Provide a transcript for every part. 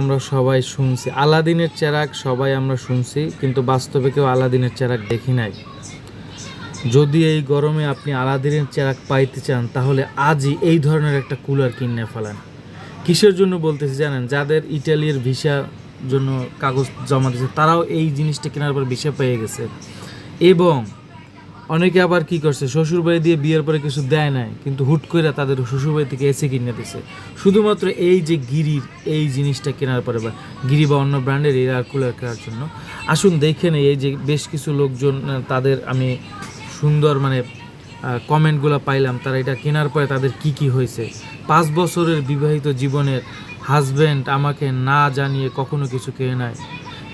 আমরা সবাই শুনছি। আলাদিনের চেরাক সবাই আমরা শুনছি, কিন্তু বাস্তবে কেউ আলাদিনের চেরাক দেখি নাই। যদি এই গরমে আপনি আলাদিনের চেরাক পাইতে চান, তাহলে আজই এই ধরনের একটা কুলার কিনে ফেলান। কিসের জন্য বলতেছি জানেন? যাদের ইটালির ভিসা জন্য কাগজ জমা দিয়েছে, তারাও এই জিনিসটা কেনার পর ভিসা পেয়ে গেছে। এবং অনেকে আবার কি করছে, শ্বশুরবাড়ি দিয়ে বিয়ের পরে কিছু দেয় নাই, কিন্তু হুট করে তাদের শ্বশুরবাড়ি থেকে এসে কিনে দিছে। শুধুমাত্র এই যে গিরির এই জিনিসটা কেনার পরে বা গিরি বা অন্য ব্র্যান্ডের এয়ার কুলার কেনার জন্য। আসুন দেখে নেই, এই যে বেশ কিছু লোকজন তাদের আমি সুন্দর মানে কমেন্টগুলো পাইলাম, তারা এটা কেনার পরে তাদের কি কি হয়েছে। পাঁচ বছরের বিবাহিত জীবনের হাজব্যান্ড আমাকে না জানিয়ে কখনো কিছু কেনে নেয়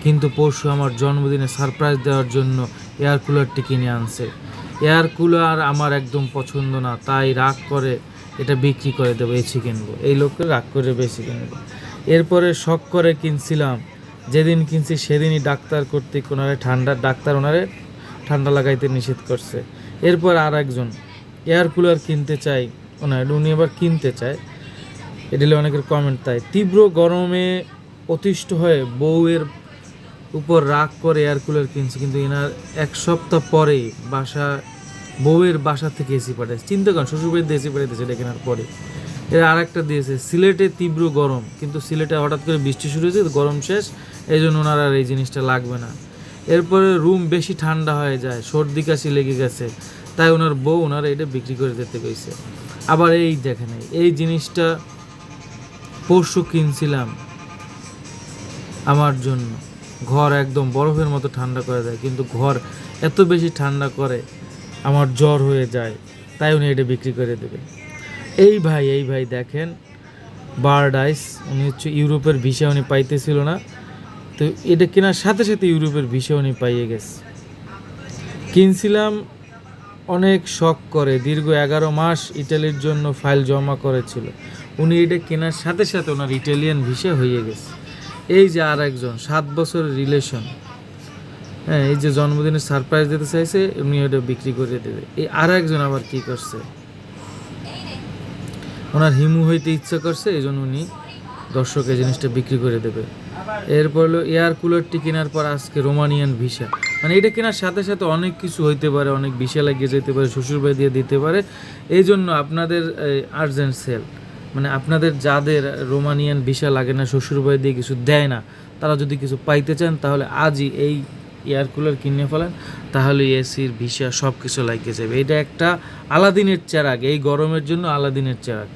কিন্তু পরশু আমার জন্মদিনে সারপ্রাইজ দেওয়ার জন্য এয়ার কুলারটি কিনে আনছে। এয়ার কুলার আমার একদম পছন্দ না, তাই রাগ করে এটা বিক্রি করে দেবো, এসি কিনবো। এই লোককে রাগ করে বেশি কিনবো এরপরে শখ করে কিনছিলাম, যেদিন কিনছি সেদিনই ডাক্তার কর্তৃক ওনারে ঠান্ডা, ডাক্তার ওনারে ঠান্ডা লাগাইতে নিষেধ করছে। এরপর আর একজন এয়ার কুলার কিনতে চাই, ওনার উনি আবার কিনতে চায়। এটা অনেকের কমেন্ট তাই। তীব্র গরমে অতিষ্ঠ হয়ে বউয়ের উপর রাগ করে এয়ার কুলার কিনছে, কিন্তু এনার এক সপ্তাহ পরেই বাসা বউয়ের বাসা থেকে এসি পাঠায় চিন্তা করেন শ্বশুরবাড়িতে এসি পাঠাইতেছে, এটা কেনার পরে। এর আর একটা দিয়েছে, সিলেটে তীব্র গরম, কিন্তু সিলেটে হঠাৎ করে বৃষ্টি শুরু হয়েছে, গরম শেষ এই জন্য ওনার আর এই জিনিসটা লাগবে না। এরপরে রুম বেশি ঠান্ডা হয়ে যায়, সর্দি কাশি লেগে গেছে, তাই ওনার বউ ওনার এটা বিক্রি করে দিতে গেছে আবার এই দেখেন, এই- জিনিসটা পরশু কিনছিলাম আমার জন্য। ঘর একদম বরফের মতো ঠান্ডা করে দেয়, কিন্তু ঘর এত বেশি ঠান্ডা করে আমার জ্বর হয়ে যায়, তাই উনি এটা বিক্রি করে দেবেন। এই ভাই এই ভাই দেখেন বার্ড আইস উনি হচ্ছে ইউরোপের ভিসা উনি পাইতেছিল না, তো এটা কেনার সাথে সাথে ইউরোপের ভিসা উনি পাইয়ে গেছে। কিনছিলাম, অনেক শখ করে, দীর্ঘ এগারো মাস ইটালির জন্য ফাইল জমা করেছিল। উনি এটা কেনার সাথে সাথে ওনার ইটালিয়ান ভিসা হয়ে গেছে। এই যে আর একজন সাত বছরের রিলেশন হ্যাঁ এই যে জন্মদিনের সারপ্রাইজ দিতে চাইছে উনি ওটা বিক্রি করে দেবে। এই আর একজন আবার কি করছে? ওনার হিমু হইতে ইচ্ছা করছে, এই জন্য উনি দর্শক এই জিনিসটা বিক্রি করে দেবে। এরপর হলো এয়ার কুলারটি কেনার পর আজকে রোমানিয়ান ভিসা। মানে এটা কেনার সাথে সাথে অনেক কিছু হইতে পারে, অনেক ভিসা লাগিয়ে যেতে পারে, শ্বশুরবাড়ি দিয়ে দিতে পারে। এই জন্য আপনাদের আর্জেন্ট সেল মানে আপনাদের যাদের রোমানিয়ান ভিসা লাগে না, শ্বশুরবাড়ি দিয়ে কিছু দেয় না, তারা যদি কিছু পাইতে চান, তাহলে আজই এই এয়ার কুলার কিনে ফেলেন, তাহলে এসির ভিসা সব কিছু লাগিয়ে যাবে। এটা একটা আলাদিনের চেরাগ, এই গরমের জন্য আলাদিনের চেরাগ।